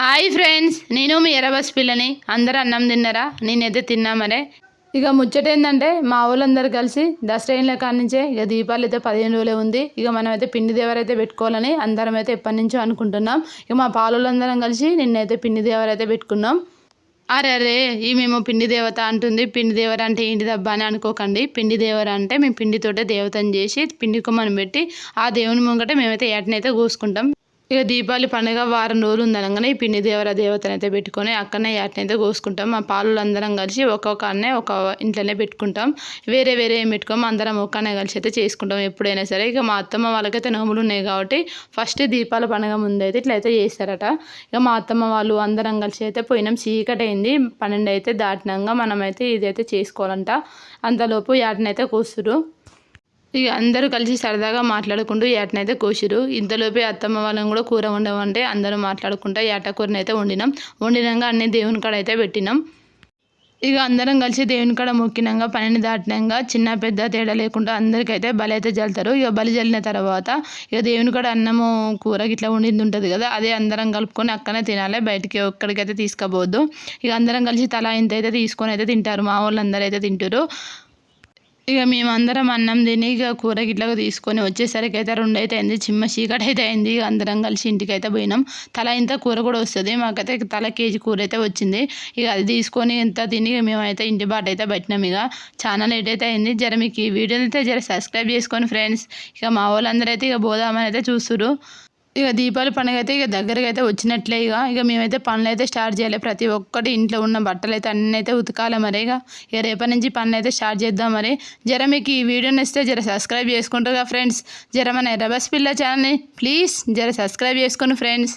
Hi friends నేను మీ Erebus పిల్లని. అందరూ అన్నం తిన్నారా? నేనైతే తిన్నా మరే? ఇక ముచ్చట ఏంటంటే మా ఊళ్ళందరూ కలిసి దసరా కాడ నుంచే ఇక దీపాలు అయితే పదిహేను రోజులే ఉంది. ఇక మనం అయితే పిండి దేవరైతే పెట్టుకోవాలని అందరం అయితే ఎప్పటి నుంచో అనుకుంటున్నాం. ఇక మా పాలులందరం కలిసి నిన్నైతే పిండి దేవరైతే పెట్టుకున్నాం. అరే అరే ఈ మేము పిండి దేవత అంటుంది. పిండి దేవర అంటే ఏంటి దబ్బా అని అనుకోకండి. పిండి దేవర అంటే మేము పిండితోటే దేవతను చేసి పిండి కొమ్మని పెట్టి ఆ దేవుని ముంగట మేమైతే ఏటనైతే కోసుకుంటాం. ఇక దీపావళి పండుగ వారం రోజులు ఉందనగానే ఈ పిండి దేవర దేవతను అయితే పెట్టుకొని అక్కడనే ఏటనైతే కోసుకుంటాం. మా పాలు అందరం కలిసి ఒక్కొక్క అన్నే ఒక ఇంట్లోనే పెట్టుకుంటాం. వేరే వేరే ఏం పెట్టుకోము. అందరం ఒక్కనే కలిసి అయితే చేసుకుంటాం ఎప్పుడైనా సరే. ఇక మా అత్తమ్మ వాళ్ళకైతే నోములు ఉన్నాయి కాబట్టి ఫస్ట్ దీపాల పండుగ ముందు అయితే ఇట్లా అయితే చేస్తారట. ఇక మా అత్తమ్మ వాళ్ళు అందరం కలిసి అయితే పోయినాం. చీకటి అయింది పన్నెండు అయితే దాటినాక మనమైతే ఇదైతే చేసుకోవాలంట. అంతలోపు యాటనైతే కోస్తురు ఇక అందరూ కలిసి సరదాగా మాట్లాడుకుంటూ ఏటనైతే కోసిరు. ఇంతలోపే అత్తమ్మ వాళ్ళని కూడా కూర వండమంటే అందరూ మాట్లాడుకుంటా ఏట కూరని అయితే వండినాం. వండినాక అన్ని దేవుని కాడ అయితే పెట్టినాం. ఇక అందరం కలిసి దేవుని కాడ మొక్కినాక పనిని దాటినాక చిన్న పెద్ద తేడా లేకుండా అందరికైతే బలి అయితే జల్తారు. ఇక బలి జల్లిన తర్వాత ఇక దేవుని కాడ అన్నము కూర ఇట్లా వండింది ఉంటుంది కదా అదే అందరం కలుపుకొని అక్కనే తినాలి. బయటికి ఒక్కడికైతే తీసుకోబోద్దు ఇక అందరం కలిసి తలా ఇంత అయితే తీసుకొని అయితే తింటారు. మా వాళ్ళందరూ అయితే తింటారు ఇక మేమందరం అన్నం తిని ఇక కూర గిట్లగా తీసుకొని వచ్చేసరికి అయితే రెండు అయితే అయింది. చిమ్మ చీకటి అయితే అయింది. ఇక అందరం కలిసి ఇంటికి అయితే పోయినాం. తల ఇంత కూర కూడా వస్తుంది. మాకైతే తల కేజీ కూర అయితే వచ్చింది. ఇక అది తీసుకొని ఇంత తిని మేమైతే ఇంటి బాట అయితే పెట్టినాం. ఇక చాలా లేట్ అయితే అయింది. జర మీకు ఈ వీడియోని అయితే జర సబ్స్క్రైబ్ చేసుకొని ఫ్రెండ్స్ ఇక మా వాళ్ళందరూ అయితే ఇక పోదామని అయితే చూస్తున్నారు ఇక దీపావళి పండుగ అయితే ఇక దగ్గరికి అయితే వచ్చినట్లే ఇక. ఇక మేమైతే పనులు అయితే స్టార్ట్ చేయాలి. ప్రతి ఒక్కటి ఇంట్లో ఉన్న బట్టలు అయితే అన్నీ అయితే ఉతకాలి మరి ఇక. ఇక రేపటి నుంచి పనులు అయితే స్టార్ట్ చేద్దాం మరి. జర మీకు ఈ వీడియో నచ్చితే జర సబ్స్క్రైబ్ చేసుకుంటారు కదా ఫ్రెండ్స్. జర మన ఎర్రబస్ పిల్ల ఛానల్ని ప్లీజ్ జర సబ్స్క్రైబ్ చేసుకోండి ఫ్రెండ్స్.